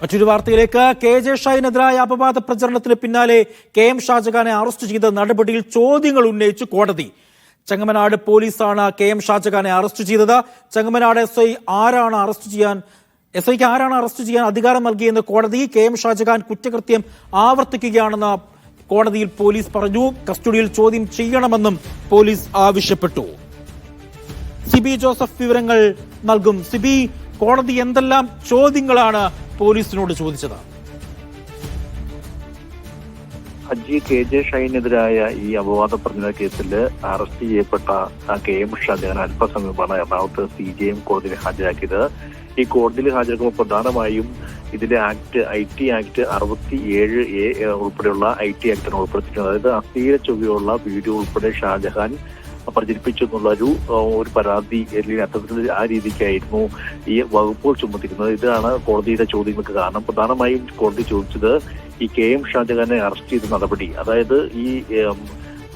മറ്റൊരു വാർത്തയിലേക്ക്. K J ഷൈനെതിരായ അപവാദ പ്രചരണത്തിന് പിന്നാലെ കെ എം ഷാജഹാനെ അറസ്റ്റ് ചെയ്ത നടപടിയിൽ ചോദ്യങ്ങൾ ഉന്നയിച്ചു കോടതി. ചെങ്ങമനാട് പോലീസാണ് കെ എം ഷാജഹാനെ അറസ്റ്റ് ചെയ്തത്. ചെങ്ങമനാട് എസ് ഐ ആരാണ് അറസ്റ്റ് ചെയ്യാൻ എസ് ഐക്ക് ആരാണ് അറസ്റ്റ് ചെയ്യാൻ അധികാരം നൽകിയെന്ന് കോടതി കെ എം ഷാജഹാൻ കുറ്റകൃത്യം ആവർത്തിക്കുകയാണെന്ന് കോടതിയിൽ പോലീസ് പറഞ്ഞു. കസ്റ്റഡിയിൽ ചോദ്യം ചെയ്യണമെന്നും പോലീസ് ആവശ്യപ്പെട്ടു. സിബി ജോസഫ് വിവരങ്ങൾ നൽകും. സിബി കോടതി എന്തെല്ലാം ചോദ്യങ്ങളാണ് പോലീസിനോട് ചോദിച്ചത് ഹജ്ജി കെ ജെ ഷൈനെതിരായ ഈ അപവാദ പ്രചരണ കേസിൽ അറസ്റ്റ് ചെയ്യപ്പെട്ട കെ എം ഷാജഹാൻ അല്പസമയമാണ് എറണാകുളത്ത് സി ജെ എം കോടതിയിൽ ഹാജരാക്കിയത്. ഈ കോടതിയിൽ ഹാജരാക്കുമ്പോൾ പ്രധാനമായും ഇതിലെ ആക്ട് ഐ ടി ആക്ട് അറുപത്തി ഏഴ് എ ഉൾപ്പെടെയുള്ള ഐ ടി ആക്ടിനെ ഉൾപ്പെടുത്തിയിട്ടുണ്ട്. അതായത് അസ്ഥീര ചൊവ്വയുള്ള വീഡിയോ ഉൾപ്പെടെ ഷാജഹാൻ പ്രചരിപ്പിച്ചു എന്നുള്ള ഒരു ഒരു പരാതി അത്തരത്തിൽ ആ രീതിക്കായിരുന്നു ഈ വകുപ്പുകൾ ചുമത്തിക്കുന്നത് ഇതാണ് കോടതിയുടെ ചോദ്യങ്ങൾക്ക് കാരണം. പ്രധാനമായും കോടതി ചോദിച്ചത് ഈ കെ എം ഷാജഹാനെ അറസ്റ്റ് ചെയ്ത നടപടി. അതായത് ഈ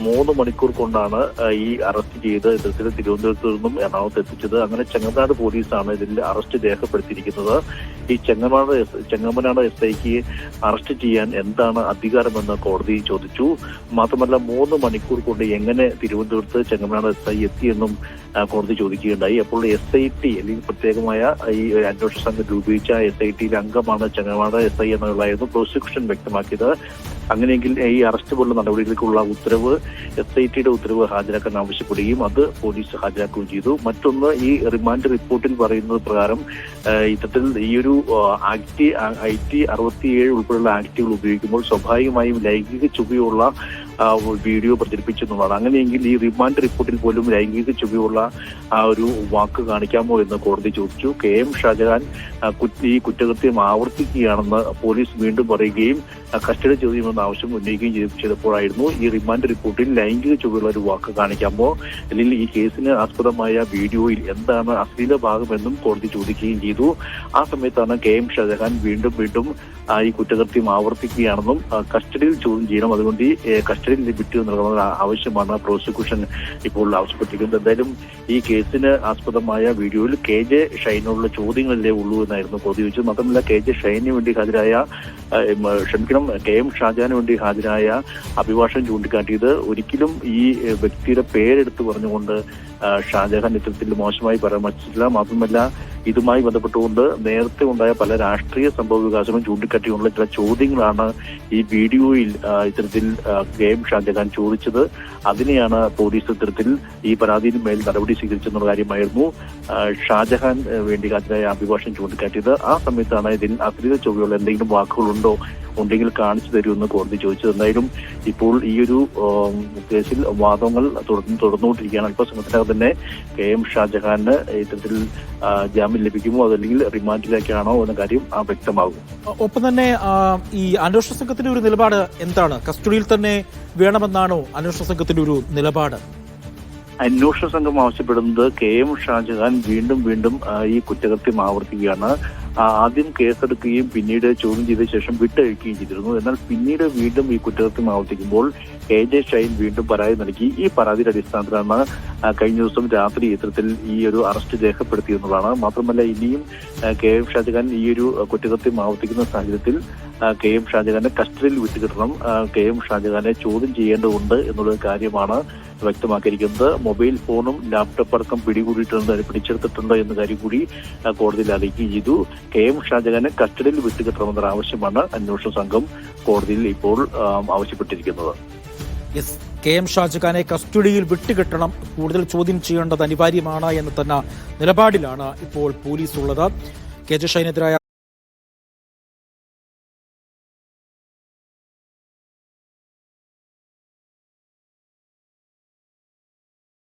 മൂന്ന് മണിക്കൂർ കൊണ്ടാണ് ഈ അറസ്റ്റ് ചെയ്ത് ഇതിൽ തിരുവനന്തപുരത്ത് നിന്നും എറണാകുളത്ത് എത്തിച്ചത്. അങ്ങനെ ചെങ്ങനാട് പോലീസാണ് ഇതിൽ അറസ്റ്റ് രേഖപ്പെടുത്തിയിരിക്കുന്നത്. ഈ ചെങ്ങനാട് എസ് ചെങ്ങമനാട് എസ് ഐക്ക് അറസ്റ്റ് ചെയ്യാൻ എന്താണ് അധികാരമെന്ന് കോടതി ചോദിച്ചു. മാത്രമല്ല മൂന്ന് മണിക്കൂർ കൊണ്ട് എങ്ങനെ തിരുവനന്തപുരത്ത് ചെങ്ങമനാട് എസ് ഐ എത്തിയെന്നും കോടതി ചോദിക്കുകയുണ്ടായി. അപ്പോൾ എസ് ഐ ടി അല്ലെങ്കിൽ പ്രത്യേകമായ ഈ അന്വേഷണ സംഘം രൂപീകരിച്ച എസ് ഐ ടിയിലെ അംഗമാണ് ചെങ്ങമനാട് എസ് ഐ എന്നുള്ളതായിരുന്നു പ്രോസിക്യൂഷൻ വ്യക്തമാക്കിയത്. അങ്ങനെയെങ്കിൽ ഈ അറസ്റ്റ് പോലുള്ള നടപടികൾക്കുള്ള ഉത്തരവ് എസ് ഐ ടിയുടെ ഉത്തരവ് ഹാജരാക്കാൻ ആവശ്യപ്പെടുകയും അത് പോലീസ് ഹാജരാക്കുകയും ചെയ്തു. മറ്റൊന്ന് ഈ റിമാൻഡ് റിപ്പോർട്ടിൽ പറയുന്നത് പ്രകാരം ഇത്തരത്തിൽ ഈ ഒരു ആക്ട് ഐ ടി അറുപത്തിയേഴ് ഉൾപ്പെടെയുള്ള ആക്ടുകൾ ഉപയോഗിക്കുമ്പോൾ സ്വാഭാവികമായും ലൈംഗിക ചുവയുള്ള വീഡിയോ പ്രചരിപ്പിച്ചെന്നുള്ളതാണ് അങ്ങനെയെങ്കിൽ ഈ റിമാൻഡ് റിപ്പോർട്ടിൽ പോലും ലൈംഗിക ചുവയുള്ള ആ ഒരു വാക്ക് കാണിക്കാമോ എന്ന് കോടതി ചോദിച്ചു. കെ എം ഷാജഹാൻ ഈ കുറ്റകൃത്യം ആവർത്തിക്കുകയാണെന്ന് പോലീസ് വീണ്ടും പറയുകയും കസ്റ്റഡി കസ്റ്റഡി ചോദ്യമെന്ന ആവശ്യം ഉന്നയിക്കുകയും ചെയ്ത് ചെയ്തപ്പോഴായിരുന്നു ഈ റിമാൻഡ് റിപ്പോർട്ടിൽ ലൈംഗിക ചുവടുള്ള ഒരു വാക്ക് കാണിക്കാമോ? അല്ലെങ്കിൽ ഈ കേസിന് ആസ്പദമായ വീഡിയോയിൽ എന്താണ് അശ്ലീല ഭാഗമെന്നും കോടതി ചോദിക്കുകയും ചെയ്തു. ആ സമയത്താണ് കെ എം ഷാജഹാൻ വീണ്ടും വീണ്ടും ഈ കുറ്റകൃത്യം ആവർത്തിക്കുകയാണെന്നും കസ്റ്റഡിയിൽ ചോദ്യം ചെയ്യണം. അതുകൊണ്ട് ഈ കസ്റ്റഡിയിൽ വിട്ടു നൽകണമെന്ന ആവശ്യമാണ് പ്രോസിക്യൂഷൻ ഇപ്പോൾ ആവശ്യപ്പെട്ടിരിക്കുന്നത്. എന്തായാലും ഈ കേസിന് ആസ്പദമായ വീഡിയോയിൽ കെ ജെ ഷൈനോടുള്ള ചോദ്യങ്ങളല്ലേ ഉള്ളൂ എന്നായിരുന്നു കോടതി ചോദിച്ചത്. മാത്രമല്ല കെ ജെ ഷൈനു വേണ്ടി ഹാജരായ ക്ഷമിക്കണം കെ എം ഷാജാന് വേണ്ടി ഹാജരായ അഭിഭാഷകൻ ചൂണ്ടിക്കാട്ടിയത് ഒരിക്കലും ഈ വ്യക്തിയുടെ പേരെടുത്ത് പറഞ്ഞുകൊണ്ട് ഷാജഹാൻ ഇത്തരത്തിൽ മോശമായി പരാമർശിച്ചില്ല മാത്രമല്ല ഇതുമായി ബന്ധപ്പെട്ടുകൊണ്ട് നേരത്തെ ഉണ്ടായ പല രാഷ്ട്രീയ സംഭവ വികാസങ്ങളും ചൂണ്ടിക്കാട്ടിയുള്ള ചില ചോദ്യങ്ങളാണ് ഈ വീഡിയോയിൽ ഇത്തരത്തിൽ കെ എം ഷാജഹാൻ ചോദിച്ചത്. അതിനെയാണ് പോലീസ് ഇത്തരത്തിൽ ഈ പരാതിയിൽ മേൽ നടപടി സ്വീകരിച്ചെന്നുള്ള കാര്യമായിരുന്നു. ഷാജഹാൻ വേണ്ടി ഹാജരായ അഭിഭാഷകൻ ചൂണ്ടിക്കാട്ടിയത്. ആ സമയത്താണ് ഇതിൽ അശ്ലീല ചൊവ്വയുള്ള എന്തെങ്കിലും വാക്കുകളുണ്ടോ ഉണ്ടെങ്കിൽ കാണിച്ചു തരുമെന്ന് കോടതി ചോദിച്ചത്. എന്തായാലും ഇപ്പോൾ ഈ ഒരു കേസിൽ വാദങ്ങൾ തുടർന്ന് തുടർന്നുകൊണ്ടിരിക്കുകയാണ്. അല്പസമയത്തിനകം തന്നെ കെ എം ഷാജഹാന് ഇത്തരത്തിൽ ആ, ജാമ്യം ലഭിക്കുമോ? അതല്ലെങ്കിൽ റിമാൻഡിലേക്കാണോ എന്ന കാര്യം വ്യക്തമാകും. ഒപ്പം തന്നെ ഈ അന്വേഷണ സംഘത്തിന്റെ ഒരു നിലപാട് എന്താണ്? കസ്റ്റഡിയിൽ തന്നെ വേണമെന്നാണോ അന്വേഷണ സംഘത്തിന്റെ ഒരു നിലപാട്? അന്വേഷണ സംഘം ആവശ്യപ്പെടുന്നത് കെ എം ഷാജഹാൻ വീണ്ടും വീണ്ടും ഈ കുറ്റകൃത്യം ആവർത്തിക്കുകയാണ്. ആദ്യം കേസെടുക്കുകയും പിന്നീട് ചോദ്യം ചെയ്ത ശേഷം വിട്ടയക്കുകയും ചെയ്തിരുന്നു. എന്നാൽ പിന്നീട് വീണ്ടും ഈ കുറ്റകൃത്യം ആവർത്തിക്കുമ്പോൾ കെ ജെ ഷൈൻ വീണ്ടും പരാതി നൽകി. ഈ പരാതിയുടെ അടിസ്ഥാനത്തിലാണ് കഴിഞ്ഞ ദിവസം രാത്രി ഇത്തരത്തിൽ ഈ ഒരു അറസ്റ്റ് രേഖപ്പെടുത്തിയെന്നുള്ളതാണ്. മാത്രമല്ല ഇനിയും കെ എം ഷാജഹാൻ ഈ ഒരു കുറ്റകൃത്യം ആവർത്തിക്കുന്ന സാഹചര്യത്തിൽ കെ എം ഷാജഹാനെ കസ്റ്റഡിയിൽ വിട്ടുകിട്ടണം. കെ എം ഷാജഹാനെ ചോദ്യം ചെയ്യേണ്ടതുണ്ട് എന്നുള്ള കാര്യമാണ് വ്യക്തമാക്കിയിരിക്കുന്നത്. മൊബൈൽ ഫോണും ലാപ്ടോപ്പ് അടക്കം പിടികൂടിയിട്ടുണ്ട് പിടിച്ചെടുത്തിട്ടുണ്ട് എന്ന കാര്യം കൂടി കോടതിയിൽ അറിയിക്കുകയും ചെയ്തു. കെ എം ഷാജഹാനെ കസ്റ്റഡിയിൽ വിട്ടുകിട്ടണമെന്ന ആവശ്യമാണ് അന്വേഷണ സംഘം കോടതിയിൽ ഇപ്പോൾ ആവശ്യപ്പെട്ടിരിക്കുന്നത്. കെ എം ഷാജഹാനെ കസ്റ്റഡിയിൽ വിട്ടുകിട്ടണം. കൂടുതൽ ചോദ്യം ചെയ്യേണ്ടത് അനിവാര്യമാണ് എന്ന് തന്നെ നിലപാടിലാണ് ഇപ്പോൾ പോലീസ് ഉള്ളത് കെ ജെ ഷൈനെതിരായ